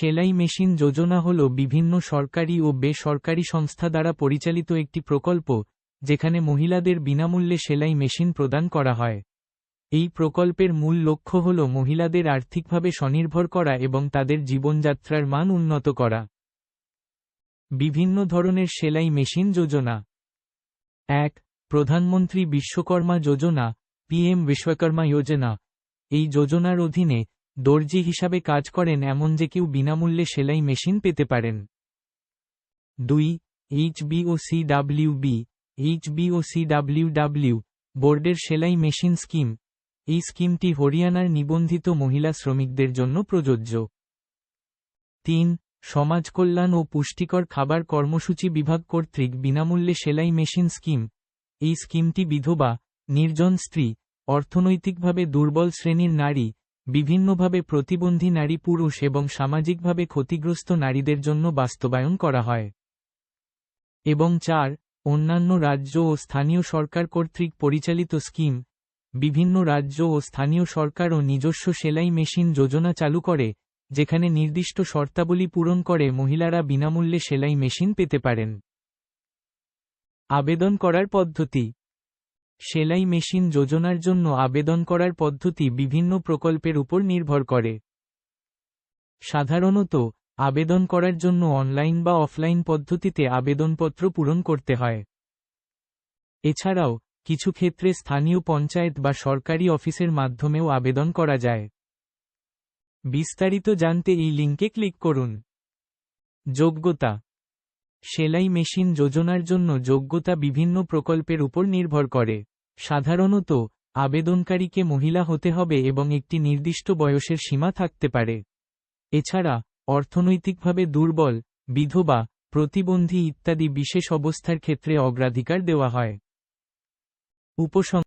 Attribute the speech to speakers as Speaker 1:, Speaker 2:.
Speaker 1: সেলাই মেশিন যোজনা হল বিভিন্ন সরকারি ও বেসরকারি সংস্থা দ্বারা পরিচালিত একটি প্রকল্প, যেখানে মহিলাদের বিনামূল্যে সেলাই মেশিন প্রদান করা হয়। এই প্রকল্পের মূল লক্ষ্য হল মহিলাদের আর্থিকভাবে স্বনির্ভর করা এবং তাদের জীবনযাত্রার মান উন্নত করা। বিভিন্ন ধরনের সেলাই মেশিন যোজনা। এক, প্রধানমন্ত্রী বিশ্বকর্মা যোজনা পিএম বিশ্বকর্মা যোজনা। এই যোজনার অধীনে দর্জি হিসাবে কাজ করেন এমন যে কেউ বিনামূল্যে সেলাই মেশিন পেতে পারেন। দুই এইচবিওসিডাব্লিউবি এইচবিওসিডাব্লিউডাব্লিউ বোর্ডের সেলাই মেশিন স্কিম। এই স্কিমটি হরিয়ানার নিবন্ধিত মহিলা শ্রমিকদের জন্য প্রযোজ্য। তিন, সমাজ কল্যাণ ও পুষ্টিকর খাবার কর্মসূচি বিভাগ কর্তৃক বিনামূল্যে সেলাই মেশিন স্কিম। এই স্কিমটি বিধবা, নির্জন স্ত্রী, অর্থনৈতিকভাবে দুর্বল শ্রেণির নারী বিভিন্নভাবে প্রতিবন্ধী নারী, পুরুষ এবং সামাজিকভাবে ক্ষতিগ্রস্ত নারীদের জন্য বাস্তবায়ন করা হয়। এবং চার, অন্যান্য রাজ্য ও স্থানীয় সরকার কর্তৃক পরিচালিত স্কিম, বিভিন্ন রাজ্য ও স্থানীয় সরকার ও নিজস্ব সেলাই মেশিন যোজনা চালু করে, যেখানে নির্দিষ্ট শর্তাবলী পূরণ করে মহিলারা বিনামূল্যে সেলাই মেশিন পেতে পারেন। আবেদন করার পদ্ধতি সেলাই মেশিন যোজনার জন্য আবেদন করার পদ্ধতি বিভিন্ন প্রকল্পের উপর নির্ভর করে। সাধারণত, আবেদন করার জন্য অনলাইন বা অফলাইন পদ্ধতিতে আবেদনপত্র পূরণ করতে হয়। এছাড়াও, কিছু ক্ষেত্রে স্থানীয় পঞ্চায়েত বা সরকারি অফিসের মাধ্যমেও আবেদন করা যায়। বিস্তারিত জানতে এই লিঙ্কে ক্লিক করুন। যোগ্যতা সেলাই মেশিন যোজনার জন্য যোগ্যতা বিভিন্ন প্রকল্পের উপর নির্ভর করে। সাধারণত, আবেদনকারীকে মহিলা হতে হবে এবং একটি নির্দিষ্ট বয়সের সীমা থাকতে পারে। এছাড়া, অর্থনৈতিকভাবে দুর্বল, বিধবা, প্রতিবন্ধী ইত্যাদি বিশেষ অবস্থার ক্ষেত্রে অগ্রাধিকার দেওয়া হয়। উপসং